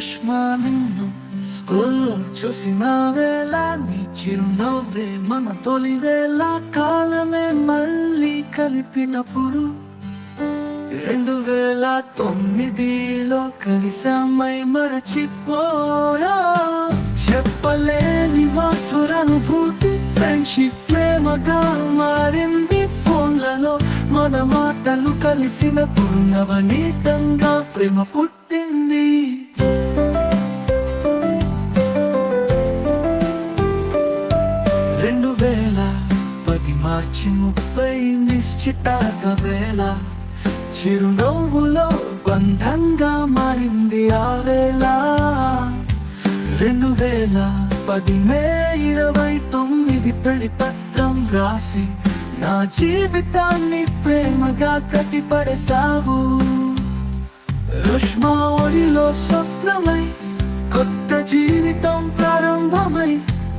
కలిసిన వేళ నీ చిరునవ్వే మన తొలి వేళ కాలమే మళ్ళీ కలిపినప్పుడు రెండు వేల తొమ్మిదిలో కలిసామై మరచిపోయా చెప్పలేని మధురానుభూతి ఫ్రెండ్షిప్ ప్రేమగా మారింది ఫోన్లలో మన మాటలు కలిసినప్పుడు నవనీతంగా ప్రేమ పుట్టి రెండు వేల పది మార్చి ముప్పై నిశ్చితార్థ వేళ చిరునవ్వులో బంధంగా మారింది ఆ వేళ. రెండు వేల పది మే ఇరవై తొమ్మిది పెళ్ళి పత్రం రాసి నా జీవితాన్ని ప్రేమగా కట్టిపడేసావు రుష్మా ఒడిలో స్వప్నమై కొత్త జీవితం ప్రారంభమై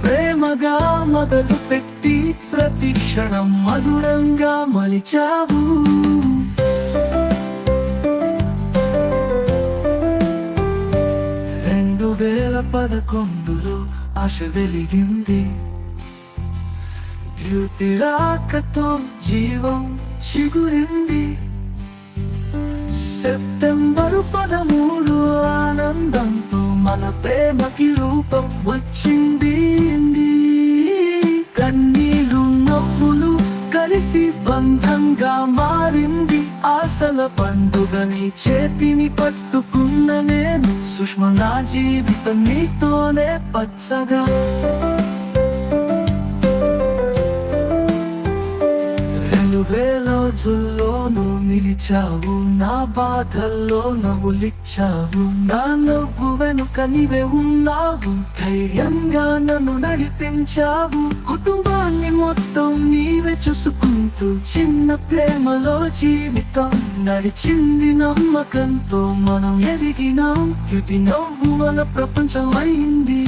ప్రేమగా మొదలు పెట్టి ప్రతి క్షణం మధురంగా మలిచావు. రెండు వేల పదకొండులో ఆశ వెలిగింది. ద్యుతిరాకతో జీవం చిగురింది. సెప్టెంబరు పదమూడు ఆనందం మన ప్రేమకి రూపం వచ్చింది. కన్నీలు నవ్వులు కలిసి బంధంగా మారింది. ఆశల పండుగని చేతిని పట్టుకున్న నేను సుష్మ నా జీవితం నీతోనే పచ్చగా. రోజుల్లోనూ నిలిచావు. నా బాధల్లో నవ్వులిచ్చావు. నా నవ్వు వెనుక నీవే ఉన్నావు. ధైర్యంగా నన్ను నడిపించావు. కుటుంబాన్ని మొత్తం నీవే చూసుకుంటూ చిన్న ప్రేమలో జీవితం నడిచింది నమ్మకంతో మనం ఎదిగినాం. ఇది నవ్వు మన ప్రపంచం అయింది.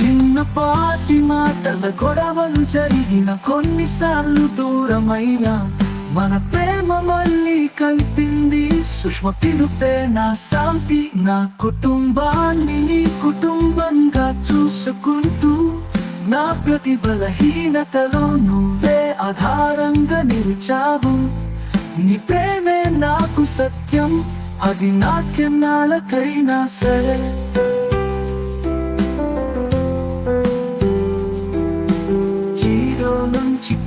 చిన్నపాటి మాటల గొడవలు జరిగిన కొన్నిసార్లు దూరమైన మన ప్రేమ మళ్ళీ కలిపింది. సుష్మ పిలుపే నా శాంతి నా కుటుంబాన్ని నీ కుటుంబంగా చూసుకుంటూ నా ప్రతి బలహీనతలో నువ్వే ఆధారంగా నిలిచావు. నీ ప్రేమే నాకు సత్యం అది నాకెన్నాళ్ళకైనా సరే.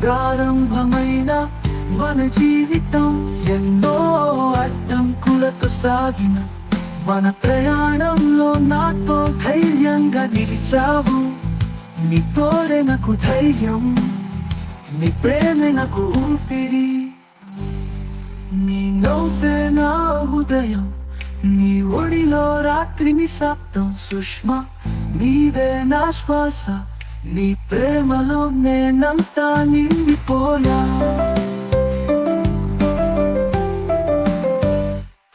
ప్రారంభమైన మన జీవితం ఎన్నో అడ్డంకులతో సాగిన మన ప్రయాణంలో నాతో ధైర్యంగా నిలిచావు. నీ తోడే నాకు ధైర్యం నీ ప్రేమే నాకు ఊపిరి. నీ నవ్వే నా ఉదయం నీ ఒడిలో రాత్రి నిశాబ్దం సుష్మా నీవే నా శ్వాస. నీ ప్రేమలో నేనంతా నిండిపోయా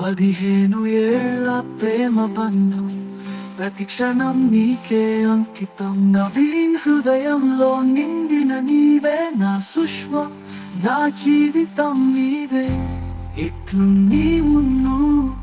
పదిహేను ఏళ్ళ ప్రేమ బంధం ప్రతి క్షణం నీకే అంకితం. నవీన్ హృదయంలో నిండిన నీవే నా సుష్మ నా జీవితం నీవే. ఇట్లు నీ మున్ను?